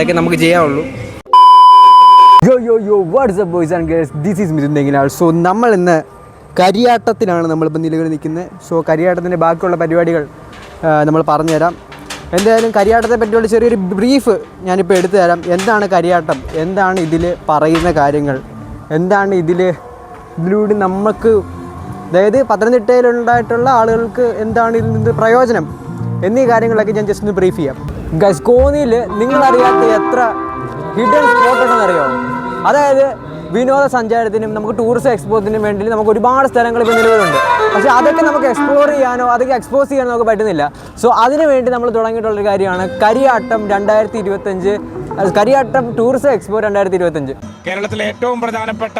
അതൊക്കെ നമുക്ക് ചെയ്യാവുള്ളൂ. Yo yo yo WhatsApp boys and girls this is Mithun Thenginal so നമ്മൾ ഇന്ന് കരിയാട്ടത്തിലാണ് നമ്മളിപ്പോൾ നിലവിൽ നിൽക്കുന്നത്. സോ കരിയാട്ടത്തിന്റെ ബാക്കിയുള്ള പരിപാടികൾ നമ്മൾ പറഞ്ഞുതരാം എന്തായാലും കരിയാട്ടത്തെ പറ്റിയുള്ള ചെറിയൊരു ബ്രീഫ് ഞാനിപ്പോൾ എടുത്തു തരാം. എന്താണ് കരിയാട്ടം? എന്താണ് ഇതിൽ പറയുന്ന കാര്യങ്ങൾ? എന്താണ് ഇതിൽ ഇതിലൂടെ നമുക്ക് അതായത് പത്തനംതിട്ടയിലുണ്ടായിട്ടുള്ള ആളുകൾക്ക് എന്താണ് ഇതിൽ നിന്ന് പ്രയോജനം? എന്നീ കാര്യങ്ങളൊക്കെ ഞാൻ ജസ്റ്റ് ഒന്ന് ബ്രീഫ് ചെയ്യാം. ഗസ് കോന്നിയിൽ നിങ്ങളറിയാത്ത എത്ര ഹിഡൻ സ്പോട്ട് ഉണ്ടെന്ന് അറിയോ അതായത് വിനോദസഞ്ചാരത്തിനും നമുക്ക് ടൂറിസ്റ്റ് എക്സ്പോസിനും വേണ്ടി നമുക്ക് ഒരുപാട് സ്ഥലങ്ങൾ ഇപ്പോൾ നിലവിലുണ്ട്. പക്ഷേ അതൊക്കെ നമുക്ക് എക്സ്പ്ലോർ ചെയ്യാനോ അതൊക്കെ എക്സ്പോസ് ചെയ്യാനോ നമുക്ക് പറ്റുന്നില്ല. സോ അതിനു വേണ്ടി നമ്മൾ തുടങ്ങിയിട്ടുള്ളൊരു കാര്യമാണ് കരിയാട്ടം രണ്ടായിരത്തി ഇരുപത്തഞ്ച് കരിയാട്ടം ടൂറിസം എക്സ്പോ രണ്ടായിരത്തി ഇരുപത്തഞ്ച് കേരളത്തിലെ ഏറ്റവും പ്രധാനപ്പെട്ട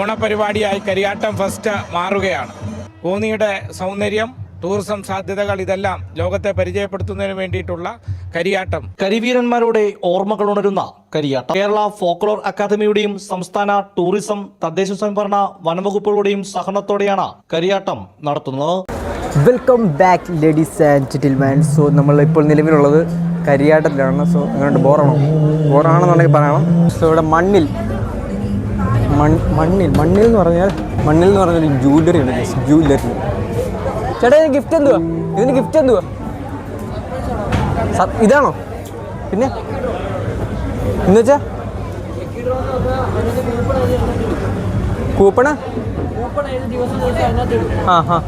ഓണപരിപാടിയായി കരിയാട്ടം ഫസ്റ്റ് മാറുകയാണ്. കോന്നിയുടെ സൗന്ദര്യം ടൂറിസം സാധ്യതകൾ ഇതെല്ലാം ലോകത്തെ പരിചയപ്പെടുത്തുന്നതിന് വേണ്ടിയിട്ടുള്ള കരിയാട്ടം. കരിവീരന്മാരുടെ ഓർമ്മകൾ ഉണരുന്ന കരിയാട്ടം. കേരള ഫോക്ലോർ അക്കാദമിയുടെയും സംസ്ഥാന ടൂറിസം തദ്ദേശ സ്വയംഭരണ വനംവകുപ്പുകളുടെയും സഹകരണത്തോടെയാണ് കരിയാട്ടം നടത്തുന്നത്. Welcome back ladies and gentleman so നമ്മൾ ഇപ്പോൾ നിലവിലുള്ളത് കരിയാട്ടത്തിലാണ്. സോ അങ്ങനെ ബോറാണോ? ബോറാണെന്നുണ്ടെങ്കിൽ പറയണം. സോ ഇവിടെ മണ്ണിൽ മണ്ണിൽ മണ്ണിൽ എന്ന് പറഞ്ഞാൽ മണ്ണിൽ എന്ന് പറഞ്ഞാൽ ജ്വല്ലറി ഉണ്ട് ജ്വല്ലറി ചേട്ടാ ഇതിന് ഗിഫ്റ്റ് എന്തുവാ? ഇതിന് ഗിഫ്റ്റ് എന്തുവാ? ഇതാണോ? പിന്നെ? എന്ന് വെച്ചാ? കൂപ്പണ. ആ ആ.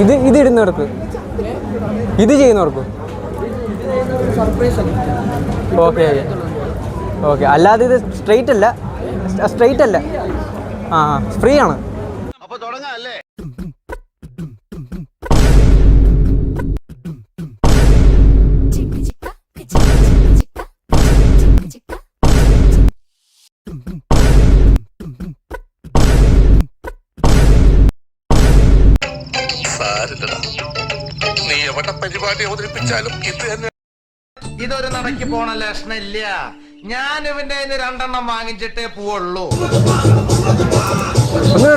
ഇത് ഇത് ഇടുന്നവർക്ക് ഇത് ചെയ്യുന്നവർക്ക് ആണ്. Okay okay. അല്ലാതെ ഇത് സ്ട്രെയിറ്റ് അല്ല. സ്ട്രെയിറ്റ് അല്ല. ആ ഫ്രീ ആണ്. നീ എവിടെ പരിപാടി അവതരിപ്പിച്ചാലും ഇത് തന്നെ ഇതൊരു നടക്ക് പോണ ലക്ഷണില്ല. ഞാൻ ഇവന്റെ രണ്ടെണ്ണം വാങ്ങിച്ചിട്ടേ പോവുള്ളൂ. ഒന്നും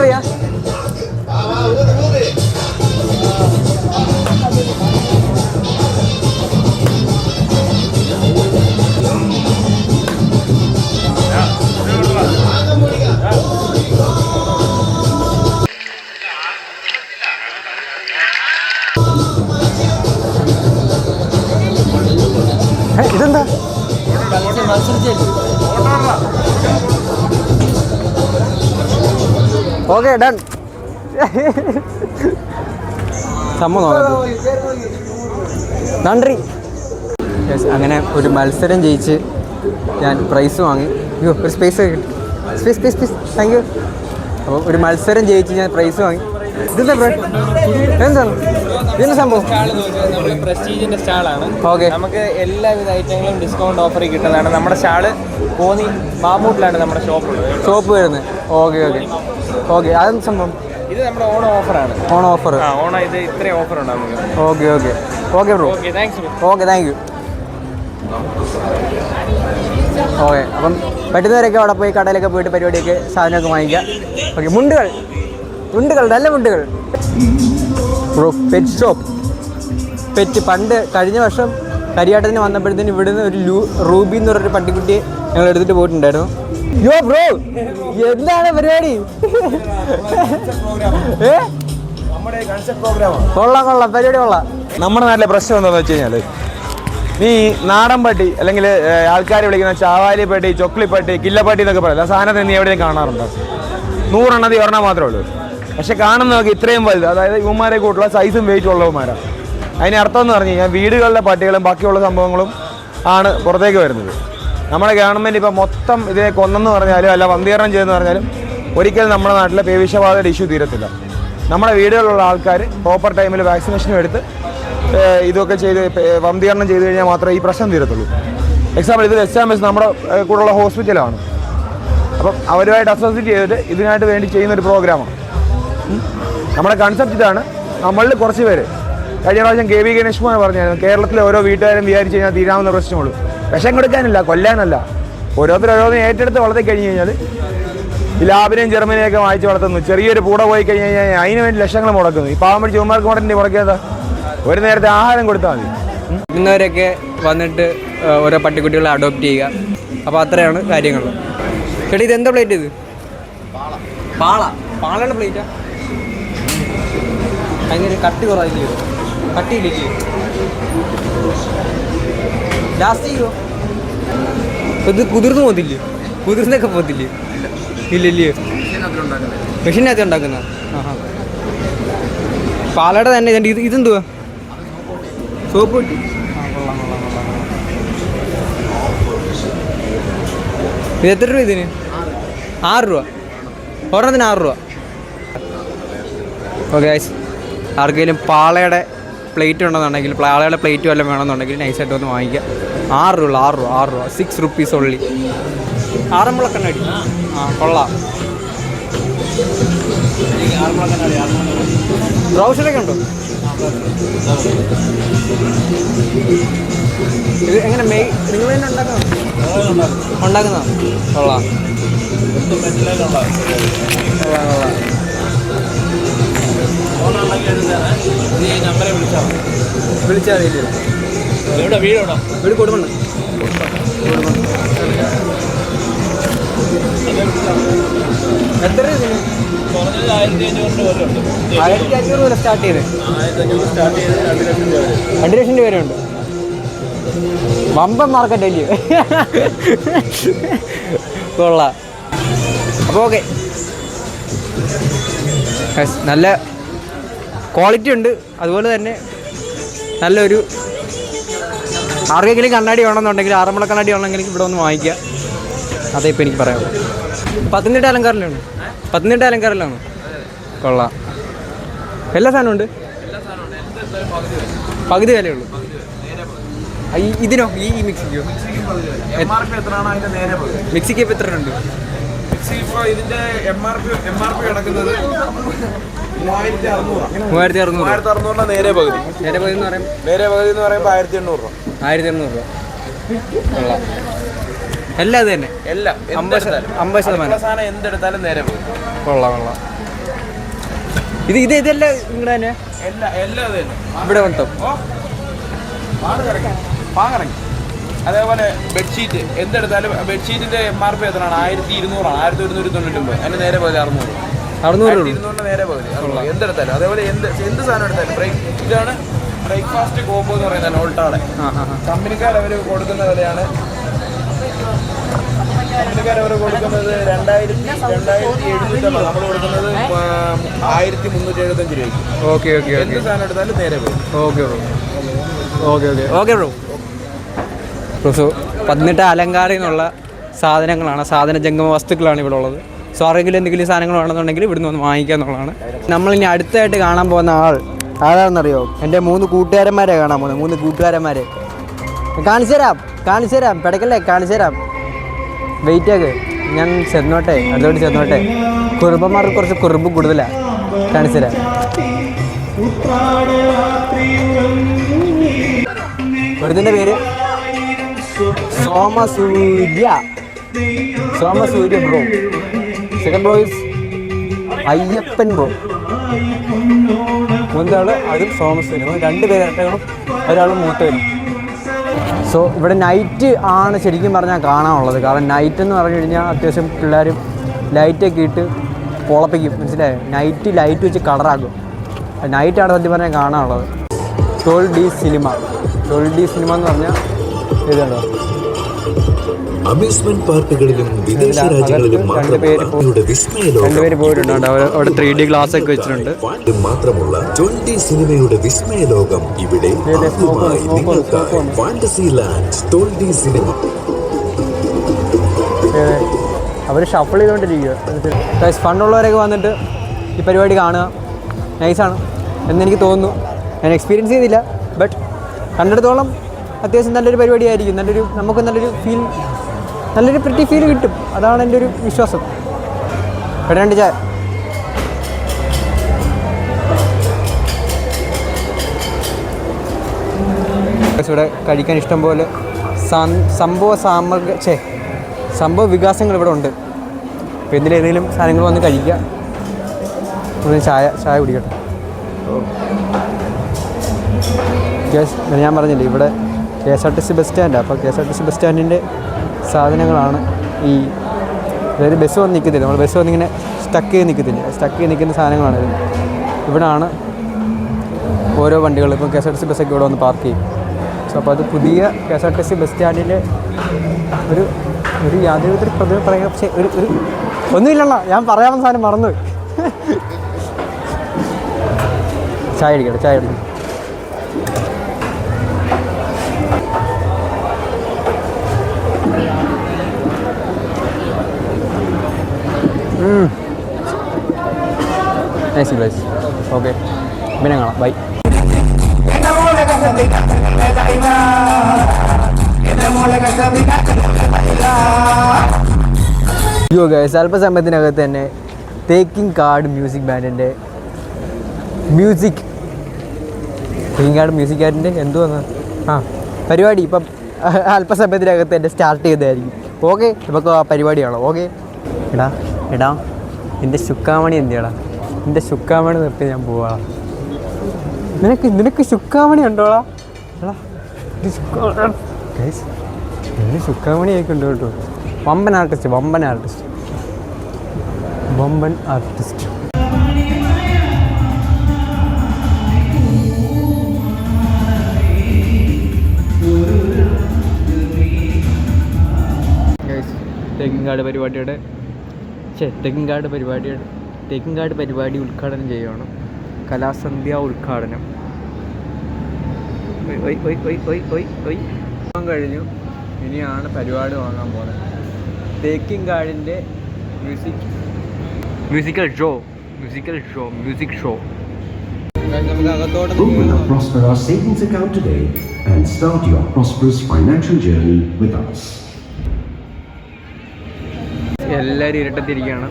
ഓക്കെ ഡൺ സമ്മതം നന്ദി. അങ്ങനെ ഒരു മത്സരം ജയിച്ച് ഞാൻ പ്രൈസ് വാങ്ങി. അയ്യോ ഒരു സ്പേസ് കിട്ടി. Space space space thank you അപ്പോൾ ഒരു മത്സരം ജയിച്ച് ഞാൻ പ്രൈസ് വാങ്ങി. ഇതെന്താ ബ്രോ എന്താണ് ഇതെന്താ സംഭവം? നമ്മുടെ പ്രസ്റ്റീജിന്റെ സ്റ്റാളാണ്. ഓക്കെ നമുക്ക് എല്ലാവിധ ഐറ്റങ്ങളും ഡിസ്കൗണ്ട് ഓഫറിൽ കിട്ടുന്നതാണ്. നമ്മുടെ സ്റ്റാൾ കോന്നി മാമൂട്ടിലാണ് നമ്മുടെ ഷോപ്പ് ഉള്ളത്. ഷോപ്പ് വരുന്നത്. ഓക്കെ ഓക്കെ ഓക്കെ അതെന്ത് സംഭവം? ഇത് നമ്മുടെ ഓൺ ഓഫറാണ്. ഓൺ ഓഫർ ഓണ ഇത് ഇത്രയും ഓഫർ ഉണ്ട് നമുക്ക്. Okay okay. Okay bro. Okay thanks okay thank you okay അപ്പം പറ്റുന്നവരൊക്കെ അവിടെ പോയി കടയിലൊക്കെ പോയിട്ട് പരിപാടിയൊക്കെ സാധനമൊക്കെ വാങ്ങിക്കാം ഓക്കെ മുണ്ടുകൾ. മുണ്ടുകൾ നല്ല മുണ്ടുകൾ. ബ്രോ പെറ്റ് ഷോപ്പ് പെറ്റ് പണ്ട് കഴിഞ്ഞ വർഷം കരിയാട്ടത്തിന് വന്നപ്പോഴത്തേന് ഇവിടുന്ന് ഒരു ലൂ റൂബി എന്ന് പറഞ്ഞൊരു പട്ടിക്കുട്ടിയെ ഞങ്ങൾ എടുത്തിട്ട് പോയിട്ടുണ്ടായിരുന്നു. യോ ബ്രോ എന്താണ് പരിപാടി? കൊള്ളാം കൊള്ളാം പരിപാടി കൊള്ളാം. നമ്മുടെ നാട്ടിലെ പ്രശ്നം എന്താണെന്ന് വെച്ച് കഴിഞ്ഞാൽ നീ നാടൻ പട്ടി അല്ലെങ്കിൽ ആൾക്കാർ വിളിക്കുന്ന ചാവാലി പട്ടി ചൊക്ലിപ്പട്ടി കില്ലപ്പട്ടി എന്നൊക്കെ പറയില്ല സാധനത്തിൽ നീ എവിടെയും കാണാറുണ്ടോ. നൂറെണ്ണതി ഒരെണ്ണം മാത്രമേ ഉള്ളൂ. പക്ഷെ കാണുന്നതൊക്കെ ഇത്രയും വലുത് അതായത് ഇവന്മാരെ കൂട്ടുള്ള സൈസും വെയിറ്റും ഉള്ളവന്മാരാണ് അതിന് അർത്ഥം എന്ന് പറഞ്ഞു കഴിഞ്ഞാൽ വീടുകളിലെ പട്ടികളും ബാക്കിയുള്ള സംഭവങ്ങളും ആണ് പുറത്തേക്ക് വരുന്നത്. നമ്മുടെ ഗവൺമെന്റ് ഇപ്പോൾ മൊത്തം ഇതിനെ കൊന്നെന്ന് പറഞ്ഞാലും അല്ല വന്ധീകരണം ചെയ്തെന്ന് പറഞ്ഞാലും ഒരിക്കലും നമ്മുടെ നാട്ടിലെ പേവിഷബാധയുടെ ഇഷ്യൂ തീരത്തില്ല. നമ്മുടെ വീടുകളിലുള്ള ആൾക്കാർ പ്രോപ്പർ ടൈമിൽ വാക്സിനേഷനും എടുത്ത് ഇതൊക്കെ ചെയ്ത് വന്ധീകരണം ചെയ്ത് കഴിഞ്ഞാൽ മാത്രമേ ഈ പ്രശ്നം തീരത്തുള്ളൂ. എക്സാമ്പിൾ ഇത് എസ് എം എസ് നമ്മുടെ കൂടെയുള്ള ഹോസ്പിറ്റലാണ് അപ്പം അവരുമായിട്ട് അസോസിയേറ്റ് ചെയ്തിട്ട് ഇതിനായിട്ട് വേണ്ടി ചെയ്യുന്ന ഒരു പ്രോഗ്രാമാണ് നമ്മുടെ കൺസെപ്റ്റ് ഇതാണ് നമ്മളിൽ കുറച്ച് പേര്. കഴിഞ്ഞ പ്രാവശ്യം കെ വി ഗണേഷ് കുമാർ പറഞ്ഞായിരുന്നു കേരളത്തിലെ ഓരോ വീട്ടുകാരും വിചാരിച്ചു കഴിഞ്ഞാൽ തീരാവുന്ന പ്രശ്നമുള്ളൂ വിഷം കൊടുക്കാനല്ല കൊല്ലാനല്ല. ഓരോരുത്തർ ഓരോന്നും ഏറ്റെടുത്ത് വളർത്തി കഴിഞ്ഞ് കഴിഞ്ഞാൽ ലാബിനെയും ജർമ്മനിയൊക്കെ വായിച്ച് വളർത്തുന്നു. ചെറിയൊരു പൂട പോയി കഴിഞ്ഞ് കഴിഞ്ഞാൽ അതിന് വേണ്ടി ലക്ഷങ്ങൾ മുടക്കുന്നു. ഈ പാവം പിടിച്ച് ഉമ്മാർക്ക് മുടക്കി മുടക്കിയതാ ഒരു നേരത്തെ ആഹാരം കൊടുത്താൽ മതി. ഇന്നവരൊക്കെ വന്നിട്ട് ഓരോ പട്ടിക്കുട്ടികളെ അഡോപ്റ്റ് ചെയ്യുക. അപ്പോൾ അത്രയാണ് കാര്യങ്ങൾ. ചേട്ടാ ഇത് എന്താ പ്ലേറ്റ് ഇത്? പാള. പാളയുടെ പ്ലേറ്റാ ഭയങ്കര കട്ടി കുറവായിരിക്കും കട്ടിയില്ലേ ഇത് കുതിർന്നു പോകത്തില്ലേ? കുതിർന്നൊക്കെ പോകത്തില്ലേ? ഇല്ലല്ലേ? മെഷീനകത്ത് ഉണ്ടാക്കുന്ന. ആഹാ. പാലയുടെ തന്നെ. ഇത് ഇതെന്തുവാ? സോപ്പ് കിട്ടി ഇത് എത്ര രൂപ ഇതിന്? ആറ് രൂപ. ഒരെണ്ണത്തിന് ആറ് രൂപ. ഓക്കെ ആർക്കെങ്കിലും പാളയുടെ പ്ലേറ്റ് ഉണ്ടെന്നുണ്ടെങ്കിൽ ആളുകളുടെ പ്ലേറ്റ് വല്ലതും വേണമെന്നുണ്ടെങ്കിൽ നൈസായിട്ട് ഒന്ന് വാങ്ങിക്കുക. ആറ് രൂപ ആറ് രൂപ ആറ് രൂപ. സിക്സ് റുപ്പീസ് ഉള്ളി ആറന്മുള കണ്ണാടി ആ കൊള്ളാം. ബ്രൗസറൊക്കെ ഉണ്ടോ? ഇത് എങ്ങനെ മെയ് നിങ്ങൾ തന്നെ ഉണ്ടാക്കുന്ന ഉണ്ടാക്കുന്ന കൊള്ളാം. കൊള്ളാം, കൊള്ളാം. വിളിച്ചാൽ മതി വീട് കൊടുക്കണം എത്ര രൂപ ഇതിന് ആയിരത്തി അഞ്ഞൂറ് വരെ സ്റ്റാർട്ട് ചെയ്ത് രണ്ട് ലക്ഷം രൂപ വരെ. ഉണ്ട് വമ്പൻ മാർക്കറ്റ് അല്ലേ കൊള്ളാം അപ്പോൾ ഓക്കെ നല്ല ക്വാളിറ്റി ഉണ്ട്. അതുപോലെ തന്നെ നല്ലൊരു ആർക്കെങ്കിലും കണ്ണാടി വേണമെന്നുണ്ടെങ്കിൽ ആറന്മുള കണ്ണാടി വേണമെങ്കിൽ ഇവിടെ ഒന്ന് വാങ്ങിക്കുക. അതേ ഇപ്പോൾ എനിക്ക് പറയാം പത്തനംതിട്ട അലങ്കാരിലാണ് പത്തനംതിട്ട അലങ്കാരിലാണ് കൊള്ളാം. എല്ലാ സാധനവും ഉണ്ട്? പകുതി വിലയുള്ളൂ ഇതിനോ? ഈ ഈ മിക്സിക്കോ? മിക്സിക്ക് ഇപ്പം എത്ര ഉണ്ട്? ഇതിന്റെ M R P M R P കിടക്കുന്നത് മൂവായിരത്തി അറുന്നൂറ് മൂവായിരത്തി അറുന്നൂറ് മൂവായിരത്തി അറുന്നൂറിന്റെ നേരെ പകുതി. നേരെ പകുതി എന്ന് പറയുമ്പോൾ നേരെ പകുതി എന്ന് പറയുമ്പോൾ ആയിരത്തി എണ്ണൂറ് രൂപ. ആയിരത്തി എണ്ണൂറ് രൂപ. കൊള്ളാം. എല്ലാം തന്നെ? എല്ലാം. അമ്പത് അമ്പത് ശതമാനം. സാധനം എന്തെടുത്താലും നേരെ പോകും കൊള്ളാം കൊള്ളാം. ഇത് ഇത് ഇതെല്ലാം നിങ്ങളുടെ തന്നെ? ഇവിടെ മൊത്തം പാങ്ങറങ്ങി അതേപോലെ ബെഡ്ഷീറ്റ്. എന്തെടുത്താലും ബെഡ്ഷീറ്റിന്റെ എം ആർ പി എത്രയാണ്? ആയിരത്തി ഇരുന്നൂറാണ്. ആയിരത്തി ഒരുന്നൂറ്റി തൊണ്ണൂറ്റൊമ്പത്. അതിന് നേരെ പോയത് അറുന്നൂറ്. അറുന്നൂറ് ഇരുന്നൂറിന് നേരെ പകുതി. എന്തെടുത്താലും. അതേപോലെ എന്ത് എന്ത് സാധനം എടുത്താലും. ബ്രേക്ക് ഇതാണ് ബ്രേക്ക്ഫാസ്റ്റ് കോംബോ എന്ന് പറയുന്നത് ഓൾട്ടാടെ കമ്പനിക്കാർ അവർ കൊടുക്കുന്ന വിലയാണ്. കമ്പനിക്കാർ അവർ കൊടുക്കുന്നത് രണ്ടായിരത്തി രണ്ടായിരത്തി എഴുന്നൂറ്റമ്പത് നമ്മൾ കൊടുക്കുന്നത് ആയിരത്തി മുന്നൂറ്റി എഴുപത്തഞ്ച് രൂപയ്ക്ക്. ഓക്കെ ഓക്കെ എന്ത് സാധനം എടുത്താലും നേരെ പോകും okay okay. Okay okay. Bro. So പതിനെട്ട് അലങ്കാരം എന്നുള്ള സാധനങ്ങളാണ് സാധന ജംഗമ വസ്തുക്കളാണ് ഇവിടെ ഉള്ളത്. സോ ആരെങ്കിലും എന്തെങ്കിലും സാധനങ്ങൾ വേണമെന്നുണ്ടെങ്കിൽ ഇവിടുന്ന് വന്ന് വാങ്ങിക്കുക എന്നുള്ളതാണ്. നമ്മളിനി അടുത്തായിട്ട് കാണാൻ പോകുന്ന ആൾ ആരാണെന്നറിയോ? എന്റെ മൂന്ന് കൂട്ടുകാരന്മാരെ കാണാൻ പോകുന്നത്. മൂന്ന് കൂട്ടുകാരന്മാരെ. കാണിച്ചു തരാം കാണിച്ചു തരാം. പിടക്കല്ലേ? കാണിച്ചു തരാം. വെയിറ്റ് ആക്ക് ഞാൻ ചെന്നോട്ടെ. അടുത്തോട്ട് ചെന്നോട്ടെ. കുറുമ്പന്മാർക്ക് കുറച്ച് കുറുമ്പ് കൂടുതലാണ് കാണിച്ചു തരാം. ഒരുതിന്റെ പേര്? Somasurya. Somasurya bro. Second is Ayyappan bro മൂന്നാൾ അതും സോമസ് രണ്ട് പേരായിട്ടാണ് ഒരാൾ മൂത്തവരും. സോ ഇവിടെ നൈറ്റ് ആണ് ശരിക്കും പറഞ്ഞാൽ കാണാനുള്ളത്. കാരണം നൈറ്റ് എന്ന് പറഞ്ഞു കഴിഞ്ഞാൽ അത്യാവശ്യം പിള്ളേരും ലൈറ്റൊക്കെ ഇട്ട് പൊളപ്പിക്കും. മനസ്സിലായോ? നൈറ്റ് ലൈറ്റ് വെച്ച് കളറാക്കും നൈറ്റാണ് സത്യം പറഞ്ഞാൽ കാണാനുള്ളത്. Twelve D cinema twelve D cinema എന്ന് പറഞ്ഞാൽ ഇതുണ്ടോ? അമ്യൂസ്മെന്റ് പാർക്കുകളിലും വിദേശ രാജ്യങ്ങളിലും മാത്രമുള്ള വിസ്മയ രണ്ടുപേര് അവിടെ ത്രീ ഡി ഗ്ലാസ് ഒക്കെ വെച്ചിട്ടുണ്ട്. മാത്രമുള്ള ട്വന്റി സിനിമയുടെ വിസ്മയ ലോകം ഇവിടെ ആദ്യമായി നിങ്ങൾക്കായി ഫാന്റസി ലാൻഡ് ട്വന്റി സിനിമ അവർ ഷഫിൾ ചെയ്തുകൊണ്ടിരിക്കുക ഫണ്ടുള്ളവരൊക്കെ വന്നിട്ട് ഈ പരിപാടി കാണുക. നൈസാണ് എന്നെനിക്ക് തോന്നുന്നു. ഞാൻ എക്സ്പീരിയൻസ് ചെയ്തില്ല. ബട്ട് കണ്ടിടത്തോളം അത്യാവശ്യം നല്ലൊരു പരിപാടിയായിരിക്കും. നല്ലൊരു നമുക്ക് നല്ലൊരു ഫീൽ നല്ലൊരു പ്രിറ്റി ഫീൽ കിട്ടും. അതാണ് എന്റെ ഒരു വിശ്വാസം. രണ്ട് ചായ. ഇവിടെ കഴിക്കാൻ ഇഷ്ടം പോലെ സംഭവ സാമഗ്ര ഛേ സംഭവ വികാസങ്ങൾ ഇവിടെ ഉണ്ട്. അപ്പോൾ എന്തിലും ഏതെങ്കിലും സാധനങ്ങൾ വന്ന് കഴിക്കുക? ചായ ചായ കുടിക്കട്ടെ. ഞാൻ പറഞ്ഞില്ലേ ഇവിടെ K S R T C bus സ്റ്റാൻഡാണ് അപ്പോൾ K S R T C bus സ്റ്റാൻഡിന്റെ സാധനങ്ങളാണ് ഈ അതായത് ബസ് വന്ന് നിൽക്കത്തില്ല. നമ്മൾ ബസ് വന്നിങ്ങനെ സ്റ്റക്ക് ചെയ്ത് നിൽക്കത്തില്ല. സ്റ്റക്ക് ചെയ്ത് നിൽക്കുന്ന സാധനങ്ങളാണ് ഇത്. ഇവിടാണ് ഓരോ വണ്ടികൾ. ഇപ്പോൾ K S R T C ബസ്സൊക്കെ ഇവിടെ വന്ന് പാർക്ക് ചെയ്യും. സോ അപ്പോൾ അത് പുതിയ K S R T C bus സ്റ്റാൻഡിന്റെ ഒരു ഒരു യാതൊരു പ്രതി പറയാം പക്ഷേ ഒരു ഒരു ഒന്നുമില്ലല്ലോ. ഞാൻ പറയാവുന്ന സാധനം മറന്നു ചായ അടിക്കട്ടെ ചായ അടിക്കണം നൈസ് പ്ലേസ് ഓക്കെ പിന്നെ കാണാം. ബൈ ഗൈസ് അല്പസമയത്തിനകത്ത് തന്നെ തേക്കിംഗ് കാർഡ് മ്യൂസിക് ബാൻഡിന്റെ മ്യൂസിക് തേക്കിംഗ് കാർഡ് മ്യൂസിക് ബാൻഡിന്റെ എന്തുവന്ന? ആ പരിപാടി. ഇപ്പം അല്പസമയത്തിനകത്ത് തന്നെ സ്റ്റാർട്ട് ചെയ്തായിരിക്കും ഓക്കെ ആ പരിപാടിയാണോ ഓക്കെ എടാ. എടാ എന്റെ ശുക്കാമണി എന്തിയടാ? എന്റെ ശുക്കാമണി നിർത്തി ഞാൻ പോവാ. നിനക്ക് നിനക്ക് ശുക്കാമണി ഉണ്ടോടാ? എടാ ശുക്കാമണി ആയി ആയിക്കൊണ്ട് കേട്ടോ. വമ്പൻ ആർട്ടിസ്റ്റ് വമ്പൻ ആർട്ടിസ്റ്റ് വമ്പൻ ആർട്ടിസ്റ്റ് തേക്കിൻ കാർഡ് പരിപാടിയുടെ ഛേ തേക്കിൻ കാർഡ് പരിപാടിയുടെ തേക്കിൻ കാർഡ് പരിപാടി ഉദ്ഘാടനം ചെയ്യുകയാണ് കലാസന്ധ്യ ഉദ്ഘാടനം. കഴിഞ്ഞു. ഇനിയാണ് പരിപാടി വാങ്ങാൻ പോകുന്നത് തേക്കിൻ കാർഡിന്റെ music musical show musical show music show Open a savings account today and start your prosperous financial journey with us. എല്ലാവരും ഇരട്ടത്തിരിക്കുകയാണ്.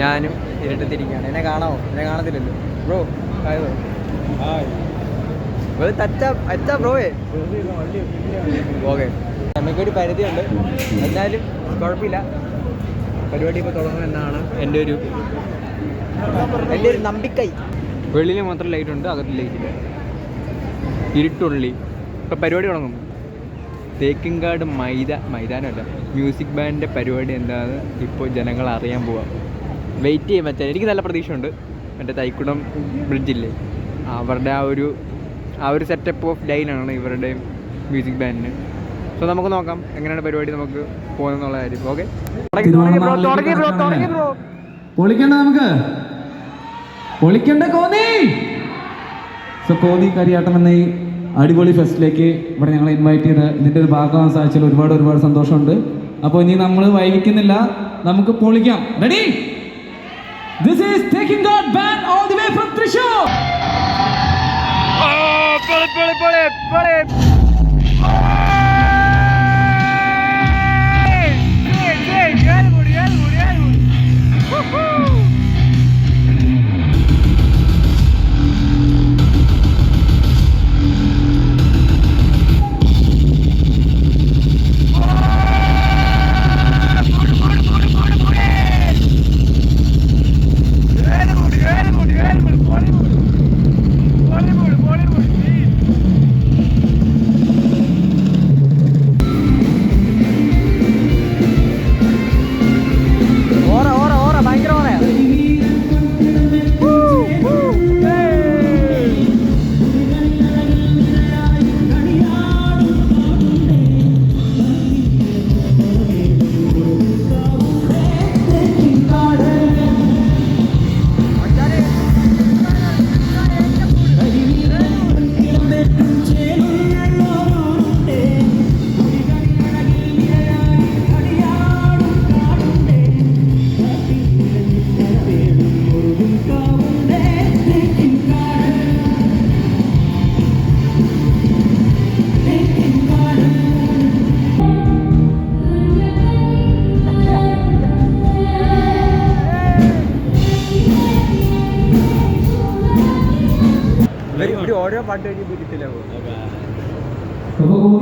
ഞാനും ഇരട്ടത്തിരിക്കുകയാണ്. എന്നെ കാണാമോ എന്നെ കാണത്തില്ലല്ലോ. ബ്രോ തച്ച അച്ച ബ്രോയെ ഓക്കെ നമുക്കൊരു പരിധിയുണ്ട്. എന്നാലും കുഴപ്പമില്ല. പരിപാടി ഇപ്പോൾ തുടങ്ങുമെന്നാണ് എന്റെ ഒരു എന്റെ ഒരു നമ്പിക്കൈ. വെളിയിൽ മാത്രം ലൈറ്റ് ഉണ്ട് അകത്ത് ലൈറ്റ് ഇല്ല. ഇരുട്ടുള്ളി. ഇപ്പം പരിപാടി തുടങ്ങും. തേക്കിൻകാട് മൈത മൈതാനമല്ല മ്യൂസിക് ബാൻഡിന്റെ പരിപാടി എന്താണെന്ന് ഇപ്പോൾ ജനങ്ങൾ അറിയാൻ പോവാം. വെയിറ്റ് ചെയ്യാൻ പറ്റാൻ എനിക്ക് നല്ല പ്രതീക്ഷയുണ്ട്. മറ്റേ തൈക്കുടം ബ്രിഡ്ജില്ലേ അവരുടെ ആ ഒരു ആ ഒരു സെറ്റപ്പ് ഓഫ് ലൈനാണ് ഇവരുടെ മ്യൂസിക് ബാൻഡിന് സോ നമുക്ക് നോക്കാം എങ്ങനെയാണ് പരിപാടി നമുക്ക് പോകുന്നുള്ള കാര്യം. ഓക്കെ പൊളിക്കണ്ട നമുക്ക്. പൊളിക്കണ്ട കോന്നി. സോ കോന്നി കരിയാട്ടം എന്ന ഈ അടിപൊളി ഫെസ്റ്റിലേക്ക് ഇവിടെ ഞങ്ങൾ ഇൻവൈറ്റ് ചെയ്ത് ഇതിന്റെ ഒരു ഭാഗമാകാൻ സാധിച്ചാൽ ഒരുപാട് ഒരുപാട് സന്തോഷമുണ്ട്. അപ്പോൾ ഇനി നമ്മൾ വൈകിക്കുന്നില്ല നമുക്ക് പൊളിക്കാം. Ready this is taking god band all the way from Thrissur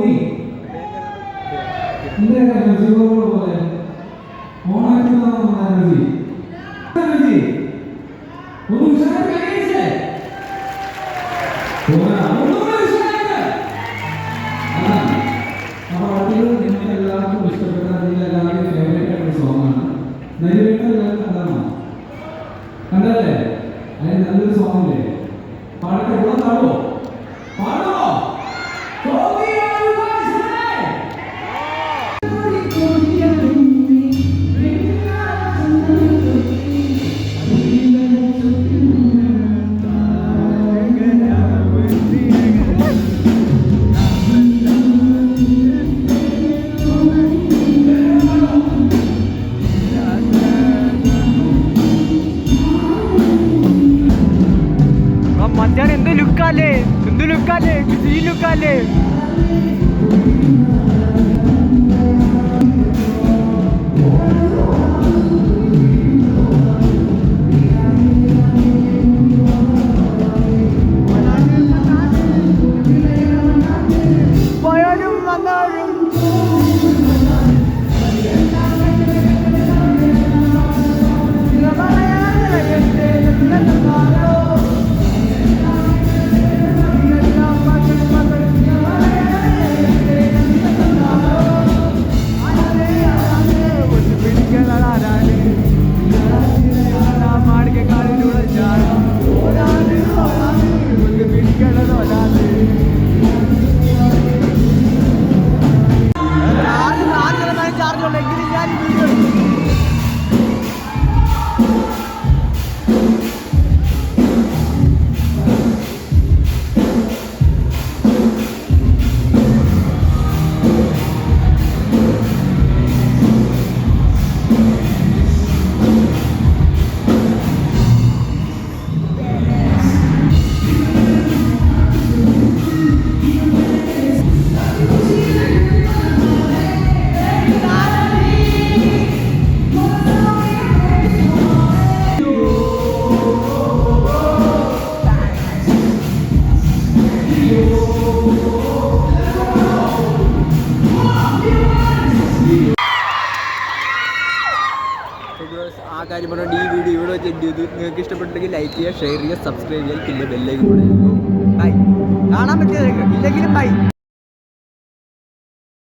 അപ്പോൾ കോന്നി എന്താണ് പോലെ എനർജി